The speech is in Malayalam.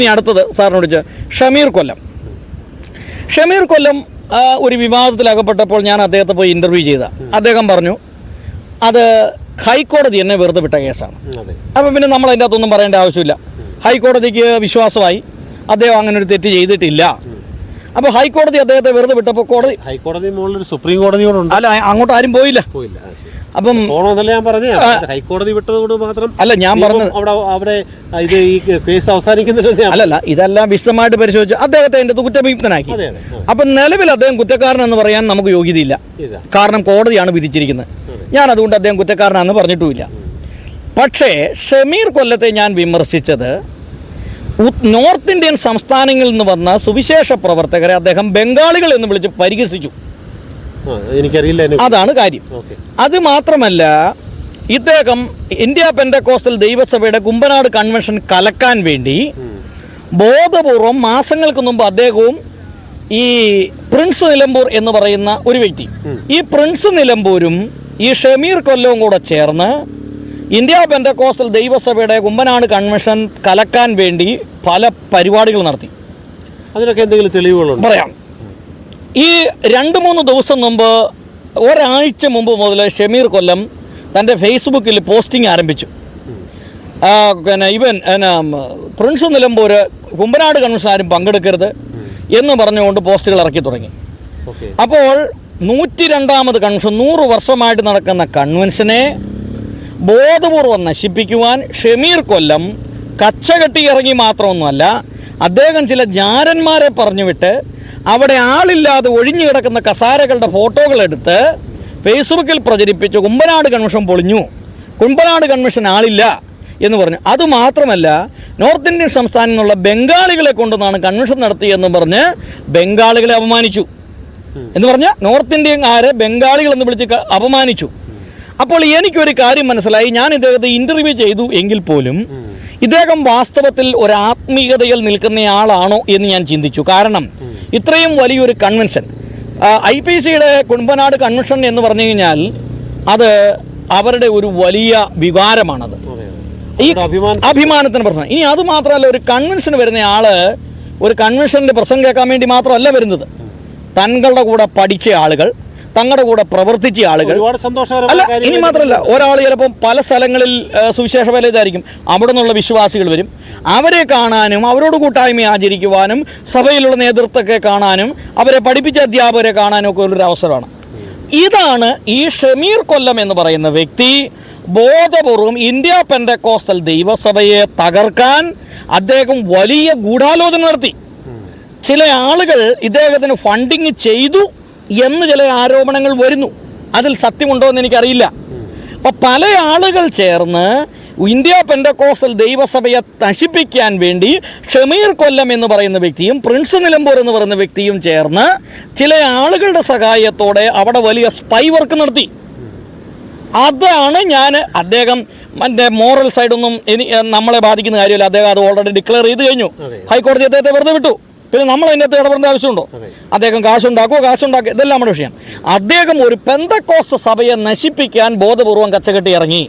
ഇനി അടുത്തത് സാറിനോട് ഷമീർ കൊല്ലം. ഷമീർ കൊല്ലം ഒരു വിവാദത്തിലകപ്പെട്ടപ്പോൾ ഞാൻ അദ്ദേഹത്തെ പോയി ഇന്റർവ്യൂ ചെയ്ത. അദ്ദേഹം പറഞ്ഞു അത് ഹൈക്കോടതി എന്നെ വെറുതെ വിട്ട കേസാണ്. അപ്പം പിന്നെ നമ്മൾ അതിന്റെ അകത്തൊന്നും പറയേണ്ട ആവശ്യമില്ല. ഹൈക്കോടതിക്ക് വിശ്വാസമായി. അദ്ദേഹം അങ്ങനെ ഒരു തെറ്റ് ചെയ്തിട്ടില്ല. അപ്പോൾ ഹൈക്കോടതി അദ്ദേഹത്തെ വെറുതെ വിട്ടപ്പോൾ കോടതി ഹൈക്കോടതി മുകളിൽ സുപ്രീം കോടതിയോടുണ്ട് കൂടെ അല്ല അങ്ങോട്ട് ആരും പോയില്ല. പോയില്ല. അപ്പം പോണമെന്നല്ല ഞാൻ പറഞ്ഞേ. ഹൈക്കോടതി വിട്ടതോട് മാത്രം അല്ല ഞാൻ പറഞ്ഞത് അവിടെ അവിടെ ഇത് ഈ കേസ് അവസാനിക്കുന്നില്ല അല്ലല്ല ഇതെല്ലാം വിശദമായിട്ട് പരിശോധിച്ച് അദ്ദേഹത്തെ അതിന്റെ കുറ്റവിമുക്തനാക്കി. അതെ അതെ. അപ്പം നിലവിൽ അദ്ദേഹം കുറ്റക്കാരൻ എന്ന് പറയാൻ നമുക്ക് യോഗ്യതയില്ല. കാരണം കോടതിയാണ് വിധിച്ചിരിക്കുന്നത്. ഞാൻ അതുകൊണ്ട് അദ്ദേഹം കുറ്റക്കാരനാന്ന് പറഞ്ഞിട്ടുമില്ല. പക്ഷേ ഷമീർ കൊല്ലത്തെ ഞാൻ വിമർശിച്ചത് നോർത്ത് ഇന്ത്യൻ സംസ്ഥാനങ്ങളിൽ നിന്ന് വന്ന സുവിശേഷ പ്രവർത്തകരെ അദ്ദേഹം ബംഗാളികൾ എന്ന് വിളിച്ച് പരിഹസിച്ചു. എനിക്കറിയില്ല അതാണ് കാര്യം. അത് മാത്രമല്ല ഇദ്ദേഹം ഇന്ത്യ പെൻഡക്കോസ്റ്റൽ ദൈവസഭയുടെ കുമ്പനാട് കൺവെൻഷൻ കലക്കാൻ വേണ്ടി ബോധപൂർവം മാസങ്ങൾക്ക് മുമ്പ് അദ്ദേഹവും ഈ പ്രിൻസ് നിലമ്പൂർ എന്ന് പറയുന്ന ഒരു വ്യക്തി. ഈ പ്രിൻസ് നിലമ്പൂരും ഈ ഷമീർ കൊല്ലവും കൂടെ ചേർന്ന് ഇന്ത്യ പെൻഡക്കോസ്റ്റൽ ദൈവസഭയുടെ കുമ്പനാട് കൺവെൻഷൻ കലക്കാൻ വേണ്ടി പല പരിപാടികൾ നടത്തി. അതിനൊക്കെ എന്തെങ്കിലും തെളിവുകളുണ്ട്? പറയാം. ഈ രണ്ട് മൂന്ന് ദിവസം മുമ്പ് ഒരാഴ്ച മുമ്പ് മുതൽ ഷമീർ കൊല്ലം തന്റെ ഫേസ്ബുക്കിൽ പോസ്റ്റിംഗ് ആരംഭിച്ചു. പിന്നെ ഇവൻ എന്നാ, പ്രിൻസ് നിലമ്പൂർ കുമ്പനാട് കൺവെൻഷൻ ആരും പങ്കെടുക്കരുത് എന്ന് പറഞ്ഞുകൊണ്ട് പോസ്റ്റുകൾ ഇറക്കി തുടങ്ങി. അപ്പോൾ നൂറ്റി രണ്ടാമത് കൺവെൻഷൻ നൂറ് വർഷമായിട്ട് നടക്കുന്ന കൺവെൻഷനെ ബോധപൂർവം നശിപ്പിക്കുവാൻ ഷമീർ കൊല്ലം കച്ചകെട്ടി ഇറങ്ങി മാത്രമൊന്നുമല്ല അദ്ദേഹം ചില ജാരന്മാരെ പറഞ്ഞുവിട്ട് അവിടെ ആളില്ലാതെ ഒഴിഞ്ഞു കിടക്കുന്ന കസാരകളുടെ ഫോട്ടോകൾ എടുത്ത് ഫേസ്ബുക്കിൽ പ്രചരിപ്പിച്ച് കുമ്പനാട് കൺവെൻഷൻ പൊളിഞ്ഞു. കുമ്പനാട് കൺവെൻഷൻ ആളില്ല എന്ന് പറഞ്ഞു. അതുമാത്രമല്ല നോർത്ത് ഇന്ത്യൻ സംസ്ഥാനം എന്നുള്ള ബംഗാളികളെ കൊണ്ടുവന്നാണ് കൺവെൻഷൻ നടത്തിയെന്ന് പറഞ്ഞ് ബംഗാളികളെ അപമാനിച്ചു. എന്ന് പറഞ്ഞാൽ നോർത്ത് ഇന്ത്യക്കാരെ ബംഗാളികൾ എന്ന് വിളിച്ച് അപമാനിച്ചു. അപ്പോൾ എനിക്കൊരു കാര്യം മനസ്സിലായി. ഞാൻ ഇദ്ദേഹത്തെ ഇന്റർവ്യൂ ചെയ്തു എങ്കിൽ പോലും ഇദ്ദേഹം വാസ്തവത്തിൽ ഒരു ആത്മീയതയിൽ നിൽക്കുന്നയാളാണോ എന്ന് ഞാൻ ചിന്തിച്ചു. കാരണം ഇത്രയും വലിയൊരു കൺവെൻഷൻ ഐ പി സിയുടെ കുടുംബനാട് കൺവെൻഷൻ എന്ന് പറഞ്ഞു കഴിഞ്ഞാൽ അത് അവരുടെ ഒരു വലിയ വികാരമാണത്. ഈ അഭിമാനത്തിന് പ്രശ്നം. ഇനി അത് മാത്രമല്ല ഒരു കൺവെൻഷൻ വരുന്ന ആൾ ഒരു കൺവെൻഷന്റെ പ്രസംഗം കേൾക്കാൻ വേണ്ടി മാത്രമല്ല വരുന്നത്. തങ്ങളുടെ കൂടെ പഠിച്ച ആളുകൾ തങ്ങളുടെ കൂടെ പ്രവർത്തിച്ച ആളുകൾ. അല്ല ഇനി മാത്രമല്ല ഒരാൾ ചിലപ്പം പല സ്ഥലങ്ങളിൽ സുവിശേഷ വേല ഇതായിരിക്കും അവിടെ നിന്നുള്ള വിശ്വാസികൾ വരും. അവരെ കാണാനും അവരോട് കൂട്ടായ്മ ആചരിക്കുവാനും സഭയിലുള്ള നേതൃത്വത്തെ കാണാനും അവരെ പഠിപ്പിച്ച അധ്യാപകരെ കാണാനും ഒക്കെ ഉള്ളൊരു അവസരമാണ്. ഇതാണ് ഈ ഷമീർ കൊല്ലം എന്ന് പറയുന്ന വ്യക്തി ബോധപൂർവം ഇന്ത്യ പെൻഡക്കോസ്റ്റൽ ദൈവസഭയെ തകർക്കാൻ അദ്ദേഹം വലിയ ഗൂഢാലോചന നടത്തി. ചില ആളുകൾ ഇദ്ദേഹത്തിന് ഫണ്ടിങ് ചെയ്തു. എന്ന് ചില ആരോപണങ്ങൾ വരുന്നു. അതിൽ സത്യമുണ്ടോ എന്ന് എനിക്കറിയില്ല. അപ്പോൾ പല ആളുകൾ ചേർന്ന് ഇന്ത്യ പെൻഡക്കോസൽ ദൈവസഭയെ നശിപ്പിക്കാൻ വേണ്ടി ഷമീർ കൊല്ലം എന്ന് പറയുന്ന വ്യക്തിയും പ്രിൻസ് നിലമ്പൂർ എന്ന് പറയുന്ന വ്യക്തിയും ചേർന്ന് ചില ആളുകളുടെ സഹായത്തോടെ അവിടെ വലിയ സ്പൈ വർക്ക് നടത്തി. അതാണ് ഞാൻ അദ്ദേഹം മറ്റേ മോറൽ സൈഡൊന്നും ഇനി നമ്മളെ ബാധിക്കുന്ന കാര്യമില്ല. അദ്ദേഹം അത് ഓൾറെഡി ഡിക്ലെയർ ചെയ്ത് കഴിഞ്ഞു. ഹൈക്കോടതി അദ്ദേഹത്തെ വെറുതെ വിട്ടു. പിന്നെ നമ്മൾ അതിനകത്ത് ഇടപെടേണ്ട ആവശ്യമുണ്ടോ? അദ്ദേഹം കാശുണ്ടാക്കുമോ കാശുണ്ടാക്കുക. ഇതെല്ലാം നമ്മുടെ വിഷയം. അദ്ദേഹം ഒരു പെന്തക്കോസ് സഭയെ നശിപ്പിക്കാൻ ബോധപൂർവം കച്ചകെട്ടി ഇറങ്ങി.